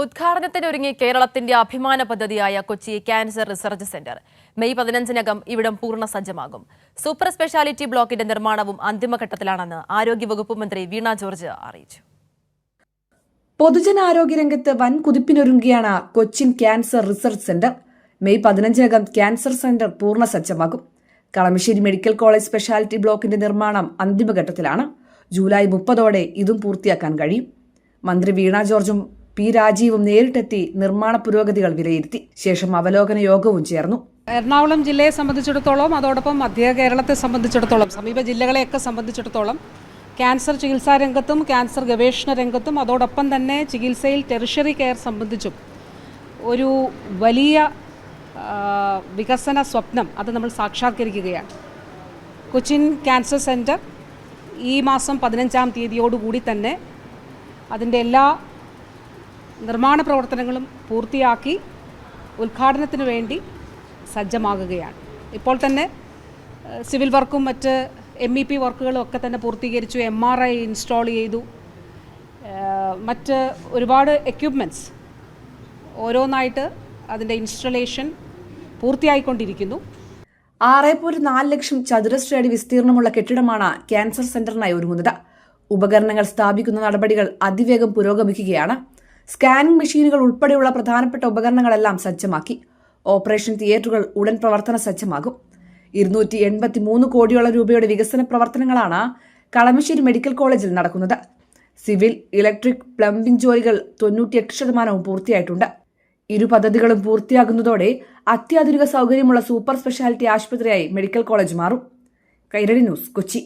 ഉദ്ഘാടനത്തിനൊരുങ്ങി കേരളത്തിന്റെ അഭിമാന പദ്ധതിയായ Kochi cancer research centre. May പതിനഞ്ചിനകം ഇവിടം പൂർണ സജ്ജമാകും. സൂപ്പർ സ്പെഷ്യാലിറ്റി ബ്ലോക്കിന്റെ നിർമ്മാണവും അന്തിമഘട്ടത്തിലാണെന്ന് ആരോഗ്യവകുപ്പ് മന്ത്രി വീണ ജോർജ് അറിയിച്ചു. പൊതുജനാരോഗ്യ രംഗത്ത് വൻ കുതിപ്പിനൊരുങ്ങുകയാണ് Cochin cancer research centre. May പതിനഞ്ചിനകം cancer centre പൂർണ സജ്ജമാകും. കളമശ്ശേരി മെഡിക്കൽ കോളേജ് സ്പെഷ്യാലിറ്റി ബ്ലോക്കിന്റെ നിർമ്മാണം അന്തിമഘട്ടത്തിലാണ്. ജൂലൈ മുപ്പതോടെ ഇതും പൂർത്തിയാക്കാൻ കഴിയും. മന്ത്രി വീണ ജോർജും പി രാജീവും നേരിട്ടെത്തി നിർമ്മാണ പുരോഗതികൾ വിലയിരുത്തി. ശേഷം അവലോകന യോഗവും ചേർന്നു. എറണാകുളം ജില്ലയെ സംബന്ധിച്ചിടത്തോളം അതോടൊപ്പം മധ്യ കേരളത്തെ സംബന്ധിച്ചിടത്തോളം സമീപ ജില്ലകളെയൊക്കെ സംബന്ധിച്ചിടത്തോളം ക്യാൻസർ ചികിത്സാ രംഗത്തും ക്യാൻസർ ഗവേഷണ രംഗത്തും അതോടൊപ്പം തന്നെ ചികിത്സയിൽ ടെറിഷറി കെയർ സംബന്ധിച്ചും ഒരു വലിയ വികസന സ്വപ്നം അത് നമ്മൾ സാക്ഷാത്കരിക്കുകയാണ്. കൊച്ചിൻ ക്യാൻസർ സെന്റർ ഈ മാസം പതിനഞ്ചാം തീയതിയോടുകൂടി തന്നെ അതിന്റെ എല്ലാ നിർമ്മാണ പ്രവർത്തനങ്ങളും പൂർത്തിയാക്കി ഉദ്ഘാടനത്തിന് വേണ്ടി സജ്ജമാകുകയാണ്. ഇപ്പോൾ തന്നെ സിവിൽ വർക്കും മറ്റ് എം ഇ പി വർക്കുകളും ഒക്കെ തന്നെ പൂർത്തീകരിച്ചു എം ആർ ഐ ഇൻസ്റ്റാൾ ചെയ്തു. മറ്റ് ഒരുപാട് എക്യുപ്മെന്റ്സ് ഓരോന്നായിട്ട് അതിന്റെ ഇൻസ്റ്റലേഷൻ പൂർത്തിയായിക്കൊണ്ടിരിക്കുന്നു. ആറ് പോയിന്റ് നാല് ലക്ഷം ചതുരശ്ര അടി വിസ്തീർണമുള്ള കെട്ടിടമാണ് ക്യാൻസർ സെന്ററിനായി ഒരുങ്ങുന്നത്. ഉപകരണങ്ങൾ സ്ഥാപിക്കുന്ന നടപടികൾ അതിവേഗം പുരോഗമിക്കുകയാണ്. സ്കാനിംഗ് മെഷീനുകൾ ഉൾപ്പെടെയുള്ള പ്രധാനപ്പെട്ട ഉപകരണങ്ങളെല്ലാം സജ്ജമാക്കി. ഓപ്പറേഷൻ തിയേറ്ററുകൾ ഉടൻ പ്രവർത്തന സജ്ജമാകും. ഇരുന്നൂറ്റി എൺപത്തി മൂന്ന് കോടിയോളം രൂപയുടെ വികസന പ്രവർത്തനങ്ങളാണ് കളമശ്ശേരി മെഡിക്കൽ കോളേജിൽ നടക്കുന്നത്. സിവിൽ ഇലക്ട്രിക് പ്ലംബിംഗ് ജോലികൾ തൊണ്ണൂറ്റിയെട്ട് ശതമാനവും പൂർത്തിയായിട്ടുണ്ട്. ഇരു പദ്ധതികളും പൂർത്തിയാകുന്നതോടെ അത്യാധുനിക സൗകര്യമുള്ള സൂപ്പർ സ്പെഷ്യാലിറ്റി ആശുപത്രിയായി മെഡിക്കൽ കോളേജ് മാറും. കൈരളി ന്യൂസ് കൊച്ചി.